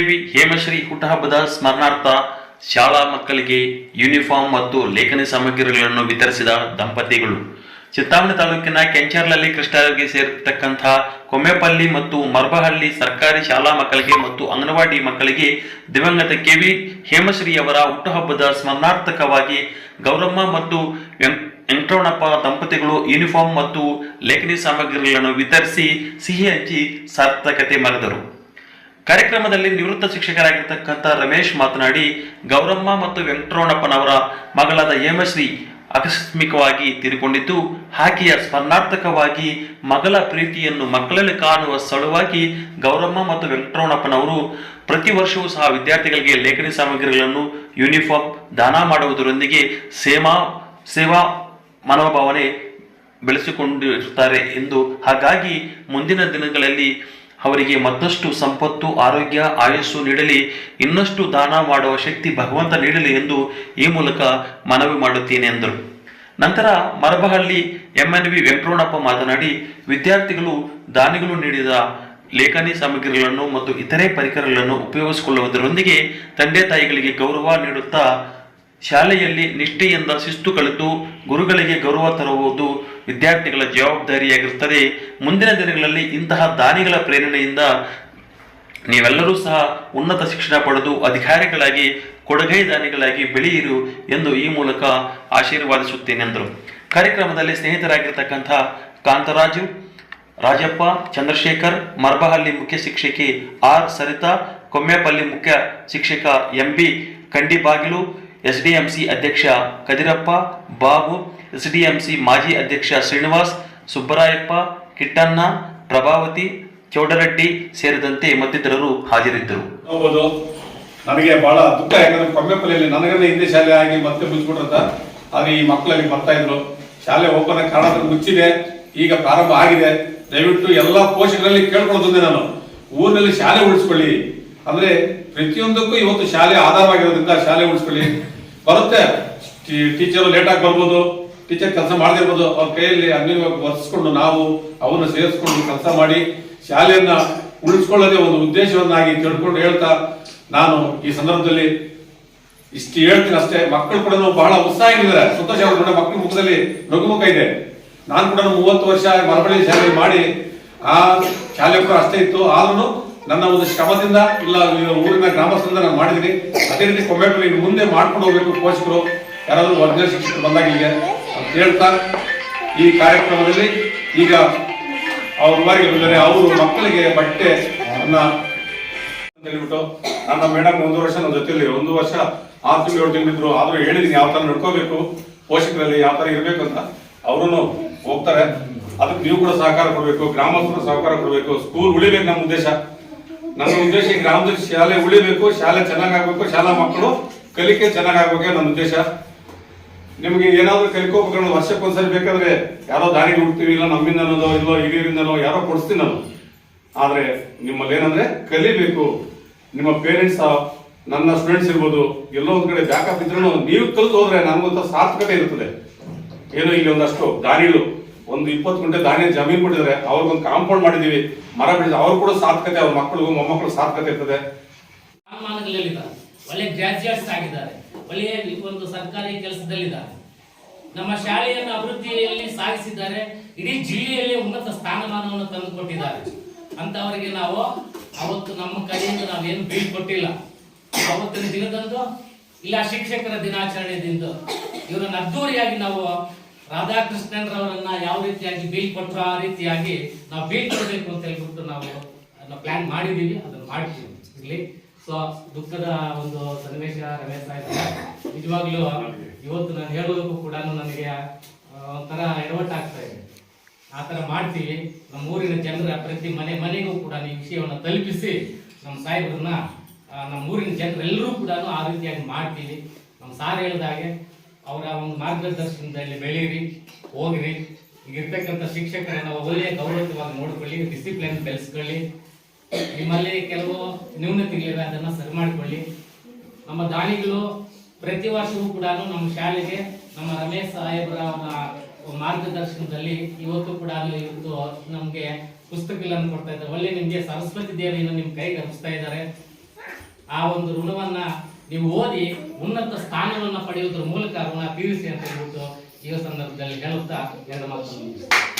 KV Hemashree ಹುಟ್ಟಹಬ್ಬದ ಸ್ಮರಣಾರ್ಥ ಶಾಲಾ ಮಕ್ಕಳಿಗೆ ಯೂನಿಫಾರ್ಮ್ ಮತ್ತು ಲೇಖನಿ ಸಾಮಗ್ರಿಗಳನ್ನು ವಿತರಿಸಿದ ದಂಪತಿಗಳು. ಚಿತ್ತಾಮಣಿ ತಾಲೂಕಿನ ಕೆಂಚರ್ಲಲ್ಲಿ ಕೃಷ್ಣಗೆ ಸೇರಿರ್ತಕ್ಕಂಥ ಕೊಮ್ಮೆಪಲ್ಲಿ ಮತ್ತು ಮರ್ಬಹಳ್ಳಿ ಸರ್ಕಾರಿ ಶಾಲಾ ಮಕ್ಕಳಿಗೆ ಮತ್ತು ಅಂಗನವಾಡಿ ಮಕ್ಕಳಿಗೆ ದಿವಂಗತ ಕೆವಿ ಹೇಮಶ್ರೀ ಅವರ ಹುಟ್ಟುಹಬ್ಬದ ಸ್ಮರಣಾರ್ಥಕವಾಗಿ ಗೌರಮ್ಮ ಮತ್ತು ವೆಂಕಟರಣಪ್ಪ ದಂಪತಿಗಳು ಯೂನಿಫಾರ್ಮ್ ಮತ್ತು ಲೇಖನಿ ಸಾಮಗ್ರಿಗಳನ್ನು ವಿತರಿಸಿ ಸಿಹಿ ಹಂಚಿ ಸಾರ್ಥಕತೆ ಮೆರೆದರು. ಕಾರ್ಯಕ್ರಮದಲ್ಲಿ ನಿವೃತ್ತ ಶಿಕ್ಷಕರಾಗಿರ್ತಕ್ಕಂಥ ರಮೇಶ್ ಮಾತನಾಡಿ, ಗೌರಮ್ಮ ಮತ್ತು ವೆಂಕಟರಮಣಪ್ಪನವರ ಮಗಳಾದ ಹೇಮಶ್ರೀ ಆಕಸ್ಮಿಕವಾಗಿ ತೀರಿಕೊಂಡಿದ್ದು ಆಕೆಯ ಸ್ಮರಣಾರ್ಥಕವಾಗಿ ಮಗಳ ಪ್ರೀತಿಯನ್ನು ಮಕ್ಕಳಲ್ಲಿ ಕಾಣುವ ಸಲುವಾಗಿ ಗೌರಮ್ಮ ಮತ್ತು ವೆಂಕಟರಮಣಪ್ಪನವರು ಪ್ರತಿ ವರ್ಷವೂ ಸಹ ವಿದ್ಯಾರ್ಥಿಗಳಿಗೆ ಲೇಖನಿ ಸಾಮಗ್ರಿಗಳನ್ನು, ಯೂನಿಫಾರ್ಮ್, ದಾನ ಮಾಡುವುದರೊಂದಿಗೆ ಸೇವಾ ಸೇವಾ ಮನೋಭಾವನೆ ಬೆಳೆಸಿಕೊಂಡಿರುತ್ತಾರೆ ಎಂದು ಹಾಗಾಗಿ ಮುಂದಿನ ದಿನಗಳಲ್ಲಿ ಅವರಿಗೆ ಮತ್ತಷ್ಟು ಸಂಪತ್ತು, ಆರೋಗ್ಯ, ಆಯಸ್ಸು ನೀಡಲಿ, ಇನ್ನಷ್ಟು ದಾನ ಮಾಡುವ ಶಕ್ತಿ ಭಗವಂತ ನೀಡಲಿ ಎಂದು ಈ ಮೂಲಕ ಮನವಿ ಮಾಡುತ್ತೇನೆ ಎಂದರು. ನಂತರ ಮರಬಹಳ್ಳಿ ಎಂಎನ್ ವಿ ವೆಂಕಟರಮಣಪ್ಪ ಮಾತನಾಡಿ, ವಿದ್ಯಾರ್ಥಿಗಳು ದಾನಿಗಳು ನೀಡಿದ ಲೇಖನಿ ಸಾಮಗ್ರಿಗಳನ್ನು ಮತ್ತು ಇತರೆ ಪರಿಕರಗಳನ್ನು ಉಪಯೋಗಿಸಿಕೊಳ್ಳುವುದರೊಂದಿಗೆ ತಂದೆ ತಾಯಿಗಳಿಗೆ ಗೌರವ ನೀಡುತ್ತಾ, ಶಾಲೆಯಲ್ಲಿ ನಿಷ್ಠೆಯಿಂದ ಶಿಸ್ತು ಕಲಿತು, ಗುರುಗಳಿಗೆ ಗೌರವ ತರುವುದು ವಿದ್ಯಾರ್ಥಿಗಳ ಜವಾಬ್ದಾರಿಯಾಗಿರುತ್ತದೆ. ಮುಂದಿನ ದಿನಗಳಲ್ಲಿ ಇಂತಹ ದಾನಿಗಳ ಪ್ರೇರಣೆಯಿಂದ ನೀವೆಲ್ಲರೂ ಸಹ ಉನ್ನತ ಶಿಕ್ಷಣ ಪಡೆದು ಅಧಿಕಾರಿಗಳಾಗಿ, ಕೊಡುಗೈ ದಾನಿಗಳಾಗಿ ಬೆಳೆಯಿರು ಎಂದು ಈ ಮೂಲಕ ಆಶೀರ್ವಾದಿಸುತ್ತೇನೆ ಎಂದರು. ಕಾರ್ಯಕ್ರಮದಲ್ಲಿ ಸ್ನೇಹಿತರಾಗಿರ್ತಕ್ಕಂಥ ಕಾಂತರಾಜು, ರಾಜಪ್ಪ, ಚಂದ್ರಶೇಖರ್, ಮರ್ಬಹಳ್ಳಿ ಮುಖ್ಯ ಶಿಕ್ಷಕಿ ಆರ್ ಸರಿತಾ, ಕೊಮ್ಮೆಪಲ್ಲಿ ಮುಖ್ಯ ಶಿಕ್ಷಕ ಎಂ ಬಿ ಕಂಡಿಬಾಗಿಲು ಎಸ್ಡಿಎಂಸಿ ಅಧ್ಯಕ್ಷ ಕದಿರಪ್ಪ, ಬಾಬು ಎಸ್ಡಿಎಂಸಿ ಮಾಜಿ ಅಧ್ಯಕ್ಷ ಶ್ರೀನಿವಾಸ್, ಸುಬ್ಬರಾಯಪ್ಪ, ಕಿಟ್ಟಣ್ಣ, ಪ್ರಭಾವತಿ ಚೌಡರೆಡ್ಡಿ ಸೇರಿದಂತೆ ಮತ್ತಿತರರು ಹಾಜರಿದ್ದರು. ನನಗೆ ಬಹಳ ದುಃಖ ಯಾಕಂದ್ರೆ ಕೊಮ್ಮೆಪಲ್ಲಿಯಲ್ಲಿ ನನಗನ್ನೇ ಹಿಂದೆ ಶಾಲೆ ಆಗಿ ಮತ್ತೆ ಮುಚ್ಚಿಬಿಟ್ರಂತ. ಆದ್ರೆ ಈ ಮಕ್ಕಳಲ್ಲಿ ಬರ್ತಾ ಇದ್ರು. ಶಾಲೆ ಓಪನ್ ಕಾರಣ ಮುಚ್ಚಿದೆ. ಈಗ ಪ್ರಾರಂಭ ಆಗಿದೆ. ದಯವಿಟ್ಟು ಎಲ್ಲ ಪೋಷಕರಲ್ಲಿ ಕೇಳ್ಕೊಳ್ತಿದ್ದೆ ನಾನು. ಊರಿನಲ್ಲಿ ಶಾಲೆ ಉಳಿಸ್ಕೊಳ್ಳಿ. ಅಂದ್ರೆ ಪ್ರತಿಯೊಂದಕ್ಕೂ ಇವತ್ತು ಶಾಲೆ ಆಧಾರವಾಗಿರೋದ್ರಿಂದ ಶಾಲೆ ಉಳಿಸ್ಕೊಳ್ಳಿ. ಬರುತ್ತೆ. ಟೀಚರ್ ಲೇಟ್ ಆಗಿ ಬರ್ಬೋದು. ಟೀಚರ್ ಕೆಲಸ ಮಾಡದಿರ್ಬೋದು ಅವ್ರ ಕೈಯಲ್ಲಿ ಅನ್ಯವಾಗಿ ವರ್ತಿಸ್ಕೊಂಡು ನಾವು ಅವನ್ನ ಸೇರಿಸ್ಕೊಂಡು ಕೆಲಸ ಮಾಡಿ ಶಾಲೆಯನ್ನ ಉಳಿಸ್ಕೊಳ್ಳೋದೇ ಒಂದು ಉದ್ದೇಶವನ್ನಾಗಿ ತಿಳ್ಕೊಂಡು ಹೇಳ್ತಾ ನಾನು ಈ ಸಂದರ್ಭದಲ್ಲಿ ಇಷ್ಟು ಹೇಳ್ತೀನಿ ಅಷ್ಟೇ. ಮಕ್ಕಳು ಕೂಡ ಬಹಳ ಉತ್ಸಾಹಿದ್ದಾರೆ ಸಂತೋಷ ಕೂಡ ಮಕ್ಕಳ ಮುಖದಲ್ಲಿ ನಗುಮುಖ ಇದೆ. ನಾನು ಕೂಡ ಮೂವತ್ತು ವರ್ಷ ಮರಬಳ್ಳಿ ಶಾಲೆ ಮಾಡಿ ಆ ಶಾಲೆ ಕೂಡ ಅಷ್ಟೇ ಇತ್ತು. ಆದ್ರೂ ನನ್ನ ಒಂದು ಶ್ರಮದಿಂದ ಇಲ್ಲ ಊರಿನ ಗ್ರಾಮಸ್ಥರಿಂದ ನಾನು ಮಾಡಿದ್ದೀನಿ. ಅದೇ ರೀತಿ ಕೊಮ್ಮೆ ಮುಂದೆ ಮಾಡ್ಕೊಂಡು ಹೋಗ್ಬೇಕು ಪೋಷಕರು. ಯಾರಾದ್ರೂ ವರ್ಗ ಶಿಕ್ಷಕರು ಬಂದಾಗ ಇಲ್ಲಿಗೆ ಹೇಳ್ತಾ ಈ ಕಾರ್ಯಕ್ರಮದಲ್ಲಿ ಈಗ ಅವ್ರ ಬಾರಿಗೆ ಬಂದರೆ ಅವರು ಮಕ್ಕಳಿಗೆ ಬಟ್ಟೆ ಅನ್ನ ಅಂತ ಹೇಳ್ಬಿಟ್ಟು ನನ್ನ ಮೇಡಮ್ ಒಂದು ವರ್ಷ ನನ್ನ ಜೊತೆಲಿ, ಒಂದು ವರ್ಷ ಆರು ತಿಂಗಳು, ಏಳು ತಿಂಗಳಿದ್ರು ಆದ್ರೂ ಹೇಳಿದೀನಿ, ಯಾವ ತರ ನಡ್ಕೋಬೇಕು, ಪೋಷಕರಲ್ಲಿ ಯಾವ ತರ ಇರಬೇಕು ಅಂತ. ಅವರು ಹೋಗ್ತಾರೆ. ಅದಕ್ಕೆ ನೀವು ಕೂಡ ಸಹಕಾರ ಕೊಡಬೇಕು, ಗ್ರಾಮಸ್ಥರು ಸಹಕಾರ ಕೊಡಬೇಕು ಸ್ಕೂಲ್ ಉಳಿಬೇಕು ನಮ್ಮ ಉದ್ದೇಶ. ನನ್ನ ಉದ್ದೇಶ ಗ್ರಾಮದಲ್ಲಿ ಶಾಲೆ ಉಳಿಬೇಕು, ಶಾಲೆ ಚೆನ್ನಾಗಾಗಬೇಕು, ಶಾಲಾ ಮಕ್ಕಳು ಕಲಿಕೆ ಚೆನ್ನಾಗಾಗಬೇಕು ನನ್ನ ಉದ್ದೇಶ. ನಿಮಗೆ ಏನಾದರೂ ಕಲಿಕೋಬೇಕು ವರ್ಷಕ್ಕೊಂದ್ಸರಿ ಬೇಕಾದ್ರೆ ಯಾರೋ ದಾರಿ ಹುಡ್ತೀವಿ, ಇಲ್ಲ ನಮ್ಮಿಂದ ಅನ್ನೋದೋ ಇಲ್ಲೋ ಹಿರಿಯರಿಂದನೋ, ಯಾರೋ ಕೊಡಿಸ್ತೀನಿ ನಾನು ಆದ್ರೆ ನಿಮ್ಮಲ್ಲಿ ಏನಂದ್ರೆ ಕಲಿಬೇಕು. ನಿಮ್ಮ ಪೇರೆಂಟ್ಸ್ ನನ್ನ ಸ್ಟೂಡೆಂಟ್ಸ್ ಇರ್ಬೋದು, ಎಲ್ಲೋ ಒಂದ್ ಕಡೆ ಬ್ಯಾಕಪ್ ಇದ್ರೂ ನೀವು ಕಲ್ತು ಹೋದ್ರೆ ನನ್ಗೊಂತ ಸಾರ್ಥಕತೆ ಇರ್ತದೆ ಏನೋ ಇಲ್ಲಿ ಒಂದಷ್ಟು ದಾನಿಗಳು ಒಂದು ಇಪ್ಪತ್ತು ಗಂಟೆ ದಾನಿ ಜಮೀನು ಕೊಟ್ಟಿದ್ದಾರೆ ಅವ್ರಿಗೊಂದು ಕಾಂಪೌಂಡ್ ಮಾಡಿದೀವಿ ಮರ ಬೆಳೆದ ಅವ್ರು ಕೂಡ ಸಾರ್ಥಕತೆ, ಅವ್ರ ಮಕ್ಕಳಿಗೂ ಮೊಮ್ಮಕ್ಕಳು ಸಾರ್ಥಕತೆ ಇರ್ತದೆ. ಒಳ್ಳೆ ಗ್ರಾಜ್ಯುಯೇಟ್ಸ್ ಆಗಿದ್ದಾರೆ. ಒಳ್ಳೆಯ ಒಂದು ಸರ್ಕಾರಿ ಕೆಲಸದಲ್ಲಿದ್ದಾರೆ. ನಮ್ಮ ಶಾಲೆಯನ್ನು ಅಭಿವೃದ್ಧಿಯಲ್ಲಿ ಸಾಗಿಸಿದ್ದಾರೆ. ಇಡೀ ಜಿಲ್ಲೆಯಲ್ಲಿ ಉನ್ನತ ಸ್ಥಾನಮಾನವನ್ನು ತಂದುಕೊಟ್ಟಿದ್ದಾರೆ. ಅಂತವರಿಗೆ ನಾವು ಅವತ್ತು ನಮ್ಮ ಕಡೆಯಿಂದ ನಾವೇನು ಬೀಳ್ಕೊಟ್ಟಿಲ್ಲ ಅವತ್ತಿನ ದಿನದಂದು ಇಲ್ಲ, ಶಿಕ್ಷಕರ ದಿನಾಚರಣೆದಿಂದ ಇವರನ್ನು ಅದ್ದೂರಿಯಾಗಿ ನಾವು ರಾಧಾಕೃಷ್ಣನ್ರವರನ್ನ ಯಾವ ರೀತಿಯಾಗಿ ಬೀಳ್ಕೊಟ್ರೋ ಆ ರೀತಿಯಾಗಿ ನಾವು ಬೀಳ್ಕೊಡ್ಬೇಕು ಅಂತ ಹೇಳ್ಬಿಟ್ಟು ನಾವು ಪ್ಲಾನ್ ಮಾಡಿದ್ದೀವಿ. ಅದನ್ನು ಮಾಡ್ತೀವಿ. ಇಲ್ಲಿ ಸೊ ದುಃಖದ ಒಂದು ಸನ್ನಿವೇಶ ರಮೇಶ್ ಸಾಹೇಬ್ ನಿಜವಾಗ್ಲೂ ಇವತ್ತು ನಾನು ಹೇಳೋದಕ್ಕೂ ಕೂಡ ನನಗೆ ಒಂಥರ ಎಡವಟ್ಟಾಗ್ತಾ ಇದೆ. ಆ ಥರ ಮಾಡ್ತೀವಿ ನಮ್ಮ ಊರಿನ ಜನರ ಪ್ರತಿ ಮನೆ ಮನೆಗೂ ಕೂಡ ಈ ವಿಷಯವನ್ನು ತಲುಪಿಸಿ, ನಮ್ಮ ಸಾಹೇಬ್ರನ್ನ ನಮ್ಮ ಊರಿನ ಜನರೆಲ್ಲರೂ ಕೂಡ ಆ ರೀತಿಯಾಗಿ ಮಾಡ್ತೀವಿ ನಮ್ಮ ಸಾರ್ ಹೇಳಿದಾಗೆ ಅವರ ಒಂದು ಮಾರ್ಗದರ್ಶನದಲ್ಲಿ ಬೆಳೀರಿ, ಹೋಗ್ರಿ. ಈಗ ಇರ್ತಕ್ಕಂಥ ಶಿಕ್ಷಕರನ್ನ ಒಳ್ಳೆಯ ಗೌರವವಾಗಿ ನೋಡ್ಕೊಳ್ಳಿ ಡಿಸಿಪ್ಲಿನ್ ಬೆಳೆಸ್ಕೊಳ್ಳಿ. ನಿಮ್ಮಲ್ಲಿ ಕೆಲವು ನ್ಯೂನತೆಗಳಿವೆ ಅದನ್ನ ಸರಿ ಮಾಡಿಕೊಳ್ಳಿ. ನಮ್ಮ ದಾನಿಗಳು ಪ್ರತಿ ವರ್ಷವೂ ಕೂಡ ನಮ್ಮ ಶಾಲೆಗೆ ನಮ್ಮ ರಮೇಶ್ ಸಾಹೇಬರ ಮಾರ್ಗದರ್ಶನದಲ್ಲಿ ಇವತ್ತು ಕೂಡ ಇವತ್ತು ನಮಗೆ ಪುಸ್ತಕಗಳನ್ನು ಕೊಡ್ತಾ ಇದ್ದಾರೆ. ಒಳ್ಳೆ ನಿಮಗೆ ಸರಸ್ವತಿ ದೇವಿಯನ್ನು ನಿಮ್ಮ ಕೈಗೆ ಹರಿಸ್ತಾ ಇದ್ದಾರೆ. ಆ ಒಂದು ಋಣವನ್ನ ನೀವು ಓದಿ ಉನ್ನತ ಸ್ಥಾನವನ್ನು ಪಡೆಯುವುದರ ಮೂಲಕ ಋಣ ಪಿ ಯು ಸಿ ಅಂತ ಹೇಳ್ಬಿಟ್ಟು ಈ ಸಂದರ್ಭದಲ್ಲಿ ಹೇಳುತ್ತಾ ಎರಡು ಮಾತನ್ನು